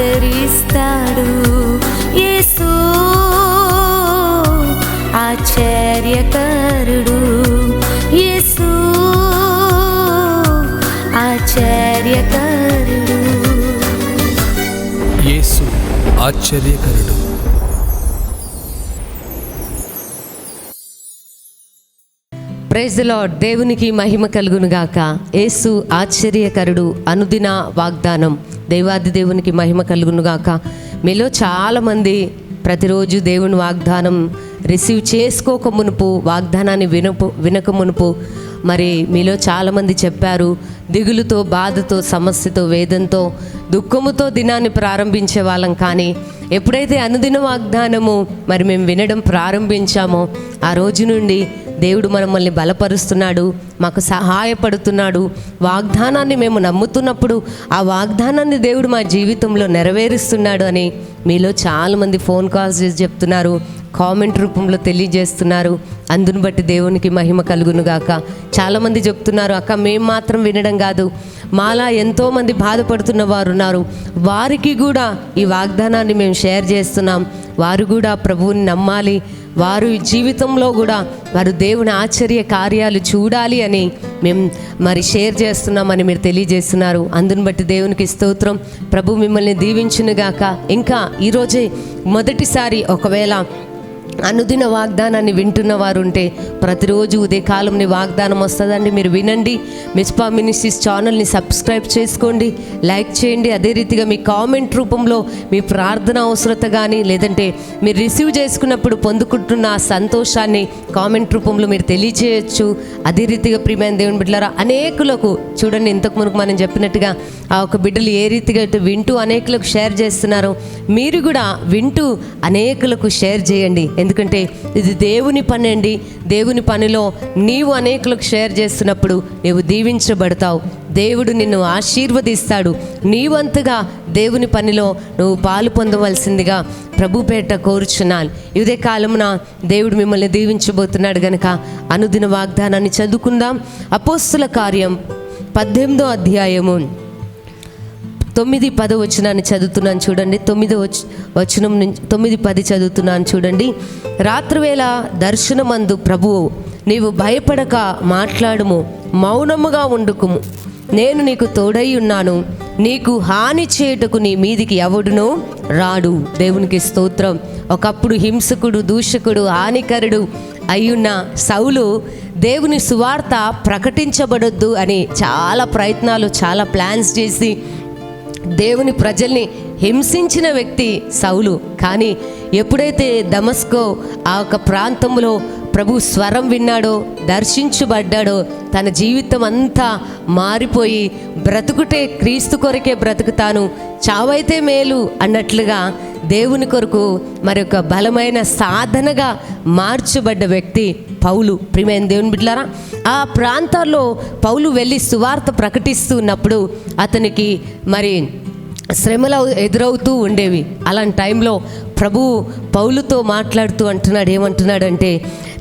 ఆదరిస్తాడు యేసు. ఆశ్చర్యకరుడు యేసు. ఆశ్చర్యకరుడు. యేసు ఆశ్చర్యకరుడు. ప్రైజ్ లాడ్ దేవునికి మహిమ కలుగును గాక. యేసు ఆశ్చర్యకరుడు అనుదిన వాగ్దానం. దేవాది దేవునికి మహిమ కలుగును గాక. మీలో చాలామంది ప్రతిరోజు దేవుని వాగ్దానం రిసీవ్ చేసుకోక మునుపు వాగ్దానాన్ని వినపు వినక మునుపు మరి మీలో చాలామంది చెప్పారు దిగులుతో బాధతో సమస్యతో వేదంతో దుఃఖముతో దినాన్ని ప్రారంభించే వాళ్ళం కానీ ఎప్పుడైతే అనుదిన వాగ్దానము మరి మేము వినడం ప్రారంభించామో ఆ రోజు నుండి దేవుడు మనల్ని బలపరుస్తున్నాడు మాకు సహాయపడుతున్నాడు. వాగ్దానాన్ని మేము నమ్ముతున్నప్పుడు ఆ వాగ్దానాన్ని దేవుడు మా జీవితంలో నెరవేరుస్తున్నాడు అని మీలో చాలామంది ఫోన్ కాల్స్ చేసి చెప్తున్నారు కామెంట్ రూపంలో తెలియజేస్తున్నారు. అందును బట్టి దేవునికి మహిమ కలుగును గాక. చాలామంది చెప్తున్నారు అక్క మేము మాత్రం వినడం కాదు. మాలా ఎంతోమంది బాధపడుతున్న వారు ఉన్నారు వారికి కూడా ఈ వాగ్దానాన్ని మేము షేర్ చేస్తున్నాం. వారు కూడా ప్రభువుని నమ్మాలి. వారు జీవితంలో కూడా వారు దేవుని ఆశ్చర్య కార్యాలు చూడాలి అని మేము మరి షేర్ చేస్తున్నామని మీరు తెలియజేస్తున్నారు. అందుని బట్టి దేవునికి స్తోత్రం. ప్రభు మిమ్మల్ని దీవించునుగాక. ఇంకా ఈరోజే మొదటిసారి ఒకవేళ అనుదిన వాగ్దానాన్ని వింటున్న వారు ఉంటే ప్రతిరోజు ఉదయకాలంని వాగ్దానం వస్తుందండి. మీరు వినండి. మిస్పా మినిస్ట్రీస్ ఛానల్ని సబ్స్క్రైబ్ చేసుకోండి. లైక్ చేయండి. అదే రీతిగా మీ కామెంట్ రూపంలో మీ ప్రార్థన అవసరత కానీ లేదంటే మీరు రిసీవ్ చేసుకున్నప్పుడు పొందుకుంటున్న ఆ సంతోషాన్ని కామెంట్ రూపంలో మీరు తెలియచేయచ్చు. అదే రీతిగా ప్రియమైన దేవుని బిడ్డలారా అనేకులకు చూడండి ఇంతకు మునుకు మనం చెప్పినట్టుగా ఆ ఒక బిడ్డలు ఏ రీతిగా అయితే వింటూ అనేకులకు షేర్ చేస్తున్నారో మీరు కూడా వింటూ అనేకులకు షేర్ చేయండి. ఎందుకంటే ఇది దేవుని పని అండి. దేవుని పనిలో నీవు అనేకులకు షేర్ చేస్తున్నప్పుడు నీవు దీవించబడతావు. దేవుడు నిన్ను ఆశీర్వదిస్తాడు. నీవంతగా దేవుని పనిలో నువ్వు పాలు పొందవలసిందిగా ప్రభుపేట కోరుచున్నాను. ఇదే కాలమున దేవుడు మిమ్మల్ని దీవించబోతున్నాడు గనక అనుదిన వాగ్దానాన్ని చదువుకుందాం. అపోస్తుల కార్యం పద్దెనిమిదో అధ్యాయము. తొమ్మిది పద వచనాన్ని చదువుతున్నాను చూడండి. తొమ్మిది వచనం నుంచి తొమ్మిది పది చదువుతున్నాను చూడండి. రాత్రివేళ దర్శనమందు ప్రభువు నీవు భయపడక మాట్లాడుము మౌనముగా ఉండుకుము. నేను నీకు తోడై ఉన్నాను నీకు హాని చేయుటకు నీ మీదికి ఎవడునో రాడు. దేవునికి స్తోత్రం. ఒకప్పుడు హింసకుడు దూషకుడు హానికరుడు అయ్యున్న సౌలు దేవుని సువార్త ప్రకటించబడొద్దు అని చాలా ప్రయత్నాలు చాలా ప్లాన్స్ చేసి దేవుని ప్రజల్ని హింసించిన వ్యక్తి సౌలు. కానీ ఎప్పుడైతే దమస్కో ఆ యొక్క ప్రాంతంలో ప్రభు స్వరం విన్నాడో దర్శించబడ్డాడో తన జీవితం అంతా మారిపోయి బ్రతుకుటే క్రీస్తు కొరకే బ్రతుకుతాను చావైతే మేలు అన్నట్లుగా దేవుని కొరకు మరి ఒక బలమైన సాధనగా మార్చబడ్డ వ్యక్తి పౌలు. ప్రియమైన దేవుని బిడ్లారా ఆ ప్రాంతాల్లో పౌలు వెళ్ళి సువార్త ప్రకటిస్తున్నప్పుడు అతనికి మరి శ్రమలు ఎదురవుతూ ఉండేవి. అలాంటి టైంలో ప్రభు పౌలుతో మాట్లాడుతూ అంటున్నాడు ఏమంటున్నాడంటే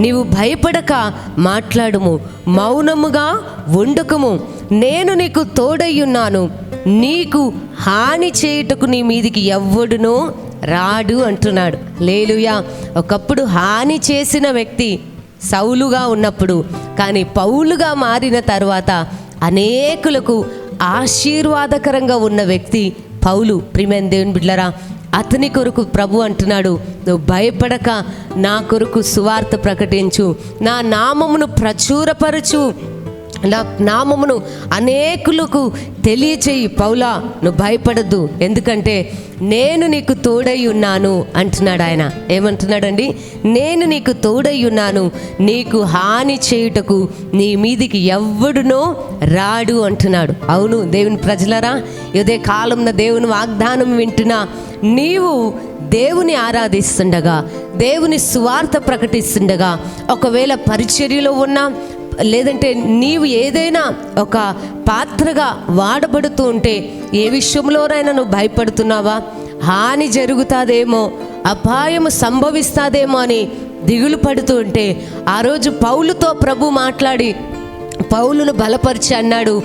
నీవు భయపడక మాట్లాడుము. మౌనముగా ఉండకము నేను నీకు తోడయ్యున్నాను నీకు హాని చేయుటకు నీ మీదికి ఎవ్వడునో రాడు అంటున్నాడు. లేలుయా ఒకప్పుడు హాని చేసిన వ్యక్తి సౌలుగా ఉన్నప్పుడు కానీ పౌలుగా మారిన తర్వాత అనేకులకు ఆశీర్వాదకరంగా ఉన్న వ్యక్తి పౌలు. ప్రిమెన్ దేవుని బిడ్లరా అతని కొరకు ప్రభు అంటున్నాడు నువ్వు భయపడక నా కొరకు సువార్త ప్రకటించు నా నామమును ప్రచురపరచు. నా నామమును అనేకులకు తెలియచేయి పౌలా. నువ్వు భయపడద్దు. ఎందుకంటే నేను నీకు తోడై ఉన్నాను అంటున్నాడు ఆయన. ఏమంటున్నాడండి? నేను నీకు తోడై ఉన్నాను. నీకు హాని చేయుటకు నీ మీదికి ఎవ్వడునో రాడు అంటున్నాడు. అవును దేవుని ప్రజలరా ఇదే కాలంలో దేవుని వాగ్దానం వింటున్నా నీవు దేవుని ఆరాధిస్తుండగా దేవుని సువార్త ప్రకటిస్తుండగా ఒకవేళ పరిచర్యలో ఉన్నా లేదంటే నీవు ఏదైనా ఒక పాత్రగా వాడబడుతూ ఉంటే ఏ విషయంలోనైనా నువ్వు భయపడుతున్నావా? హాని జరుగుతుందేమో అపాయము సంభవిస్తాదేమో అని దిగులు పడుతూ ఉంటే ఆ రోజు పౌలుతో ప్రభు మాట్లాడి పౌలును బలపరిచి అన్నాడు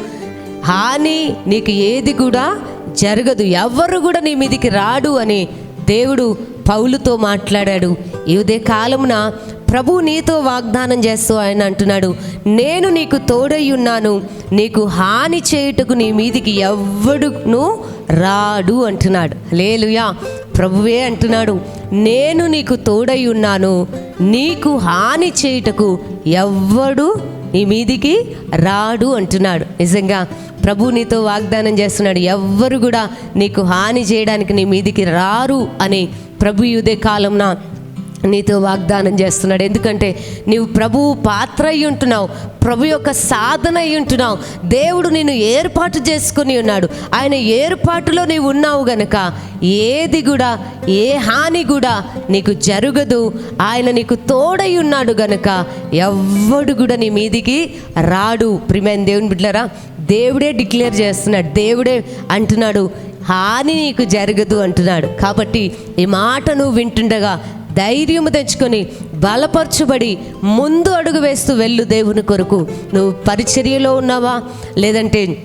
హాని నీకు ఏది కూడా జరగదు ఎవ్వరు కూడా నీ మీదికి రాడు అని దేవుడు పౌలుతో మాట్లాడాడు. ఇదే కాలమున ప్రభు నీతో వాగ్దానం చేస్తూ ఆయన అంటున్నాడు నేను నీకు తోడై ఉన్నాను నీకు హాని చేయుటకు నీ మీదికి ఎవ్వడును రాడు అంటున్నాడు. లేలుయా ప్రభువే అంటున్నాడు నేను నీకు తోడై ఉన్నాను నీకు హాని చేయుటకు ఎవ్వడు నీ మీదికి రాడు అంటున్నాడు. నిజంగా ప్రభు నీతో వాగ్దానం చేస్తున్నాడు ఎవ్వరు కూడా నీకు హాని చేయడానికి నీ మీదికి రారు అని ప్రభు యుదే కాలంన నీతో వాగ్దానం చేస్తున్నాడు. ఎందుకంటే నీవు ప్రభువు పాత్ర అయి ఉంటున్నావు. ప్రభు యొక్క సాధన అయి ఉంటున్నావు. దేవుడు నిన్ను ఏర్పాటు చేసుకుని ఉన్నాడు. ఆయన ఏర్పాటులో నీవు ఉన్నావు గనక ఏది కూడా ఏ హాని కూడా నీకు జరగదు. ఆయన నీకు తోడై ఉన్నాడు గనక ఎవ్వడు కూడా నీ మీదికి రాడు. ప్రిమైన దేవుని బిడ్డరా దేవుడే డిక్లేర్ చేస్తున్నాడు. దేవుడే అంటున్నాడు హాని నీకు జరగదు అంటున్నాడు. కాబట్టి ఈ మాట నువ్వు వింటుండగా ధైర్యము తెచ్చుకొని బలపరచుబడి ముందు అడుగు వేస్తూ వెళ్ళు దేవుని కొరకు. నువ్వు పరిచర్యలో ఉన్నావా? లేదంటే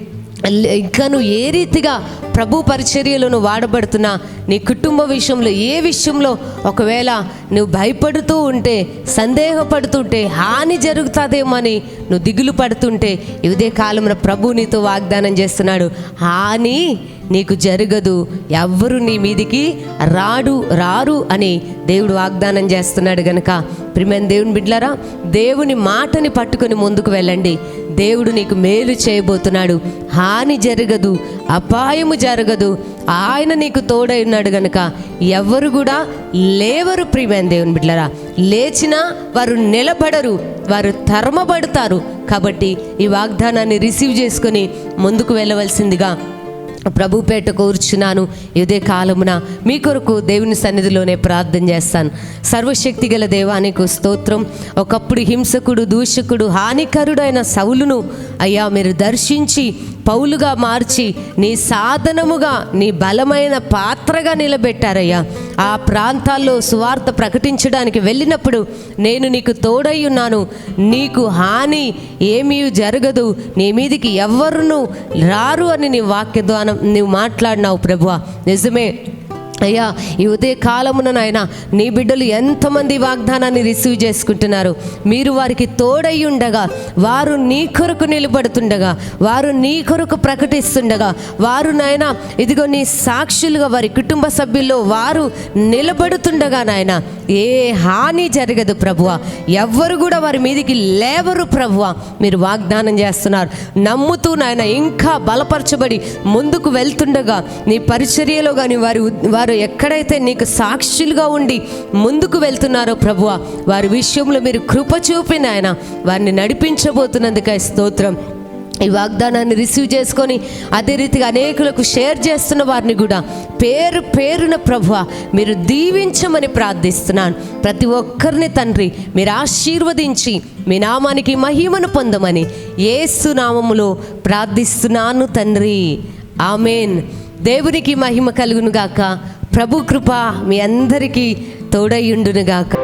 ఇంకా నువ్వు ఏ రీతిగా ప్రభు పరిచర్యలను వాడబడుతున్నా? నీ కుటుంబ విషయంలో ఏ విషయంలో? ఒకవేళ నువ్వు భయపడుతూ ఉంటే సందేహపడుతుంటే హాని జరుగుతుందేమో అని నువ్వు దిగులు పడుతుంటే ఇదే కాలంలో ప్రభు నీతో వాగ్దానం చేస్తున్నాడు. హాని నీకు జరగదు. ఎవ్వరు నీ మీదికి రాడు రారు అని దేవుడు వాగ్దానం చేస్తున్నాడు గనక. ప్రిమెన్ దేవుని బిడ్లరా దేవుని మాటని పట్టుకొని ముందుకు వెళ్ళండి. దేవుడు నీకు మేలు చేయబోతున్నాడు. హాని జరగదు అపాయము జరగదు. ఆయన నీకు తోడై ఉన్నాడు గనుక. ఎవరు కూడా లేవరు ప్రియమైన దేవుని బిడ్డలరా. లేచినా వారు నిలబడరు వారు తరమబడతారు. కాబట్టి ఈ వాగ్దానాన్ని రిసీవ్ చేసుకొని ముందుకు వెళ్ళవలసిందిగా ప్రభుపేట కూర్చున్నాను. ఇదే కాలమున మీ కొరకు దేవుని సన్నిధిలోనే ప్రార్థన చేస్తాను. సర్వశక్తి గల దేవానికి స్తోత్రం. ఒకప్పుడు హింసకుడు దూషకుడు హానికరుడైన సౌలును అయ్యా మీరు దర్శించి పౌలుగా మార్చి నీ సాధనముగా నీ బలమైన పాత్రగా నిలబెట్టారయ్యా. ఆ ప్రాంతాల్లో సువార్త ప్రకటించడానికి వెళ్ళినప్పుడు నేను నీకు తోడై ఉన్నాను. నీకు హాని ఏమీ జరగదు. నీ మీదికి ఎవ్వరును రారు అని నీ వాక్య ద్వారా నువ్వు మాట్లాడినావు ప్రభువా. నిజమే. అయ్యా ఈ ఉదయ కాలమున నాయన నీ బిడ్డలు ఎంతమంది వాగ్దానాన్ని రిసీవ్ చేసుకుంటున్నారు? మీరు వారికి తోడై ఉండగా వారు నీ కొరకు నిలబడుతుండగా వారు నీ కొరకు ప్రకటిస్తుండగా వారు నాయన ఇదిగో నీ సాక్షులుగా వారి కుటుంబ సభ్యుల్లో వారు నిలబడుతుండగా నాయన ఏ హాని జరగదు ప్రభువ. ఎవ్వరు కూడా వారి మీదికి లేవరు ప్రభువ. మీరు వాగ్దానం చేస్తున్నారు. నమ్ముతూ నాయన ఇంకా బలపరచబడి ముందుకు వెళ్తుండగా నీ పరిచర్యలో కానీ వారి వారి వారు ఎక్కడైతే నీకు సాక్షులుగా ఉండి ముందుకు వెళ్తున్నారో ప్రభువ వారి విషయంలో మీరు కృప చూపి నాయన వారిని నడిపించబోతున్నందుకై స్తోత్రం. ఈ వాగ్దానాన్ని రిసీవ్ చేసుకొని అదే రీతిగా అనేకులకు షేర్ చేస్తున్న వారిని కూడా పేరు పేరున ప్రభు మీరు దీవించమని ప్రార్థిస్తున్నాను. ప్రతి ఒక్కరిని తండ్రి మీరు ఆశీర్వదించి మీ నామానికి మహిమను పొందమని ఏసు నామములో ప్రార్థిస్తున్నాను తండ్రి. ఆమెన్. దేవునికి మహిమ కలుగునుగాక. ప్రభు కృప మీ అందరికీ తోడయ్యుండునుగాక.